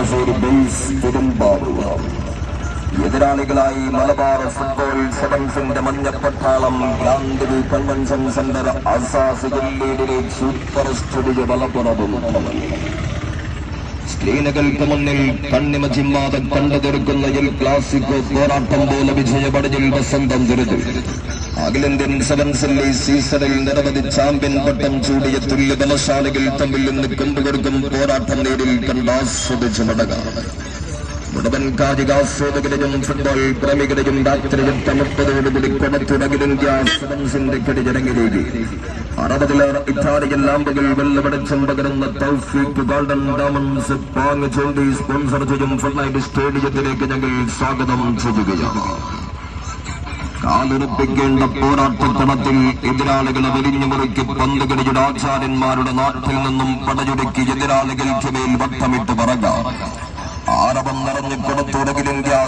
Kalamassery base Perumbavoor എതിരാളികളായി Malabar football സെവൻസിന്റെ മഞ്ഞപ്പട്ടാളം ഗാന്ധി കൺവെൻഷൻ സെന്റർ അസാസ് ലീഡിലെ സൂപ്പർ സ്റ്റുഡിയോ മലപ്പുറവും സ്ക്രീനുകൾക്ക് മുന്നിൽ കണ്ണിമ ചിമ്മാതെ കണ്ടു തീർക്കുന്ന എൽ ക്ലാസിക്കോ പോരാട്ടം പോലെ വിജയപടയിൽ വസന്തം തിരുതു അഖിലേന്ത്യൻ സെവൻസിലെ സീസണിൽ നിരവധി ചാമ്പ്യൻ പട്ടം ചൂടിയ തുല്യ ബലശാലികൾ തമ്മിൽ നിന്ന് കൊണ്ടുകൊടുക്കും പോരാട്ടം നേരിൽ കണ്ടാസ്വദിച്ച് മടങ്ങാം മുഴുവൻ കായികാസ്വാദകരെയും ഫുട്ബോൾ പ്രേമികളെയും രാത്രിയും തണുപ്പതോടുകൂടി മുപ്പതോടുകൂടി അഖിലേന്ത്യ സെവൻസിന്റെ കടിജടങ്ങിലേക്ക് അറുപതിലേറെ ഇറ്റാലിയൻ ലാമ്പുകൾ വെള്ളവെളിച്ചം പകരുന്ന തൗഫീഖ് ഗോൾഡൻ ഡയമണ്ട്സ് പാങ് ചൂണ്ടി സ്പോൺസർ ചെയ്യും. ഫുട്ബോൾ സ്റ്റേഡിയത്തിലേക്ക് ഞങ്ങൾ സ്വാഗതം ചെയ്യുകയാണ്. കാലുറപ്പിക്കേണ്ട പോരാട്ടക്കണത്തിൽ എതിരാളികളെ വെലിഞ്ഞു പന്ത് പന്തുകളിയുടെ ആചാര്യന്മാരുടെ നാട്ടിൽ നിന്നും പടയൊടുക്കി എതിരാളികൾക്ക് മേൽ വട്ടമിട്ട് പറക ആരവം നിറഞ്ഞു കൊടുത്തുടകിൽ ഇന്ത്യ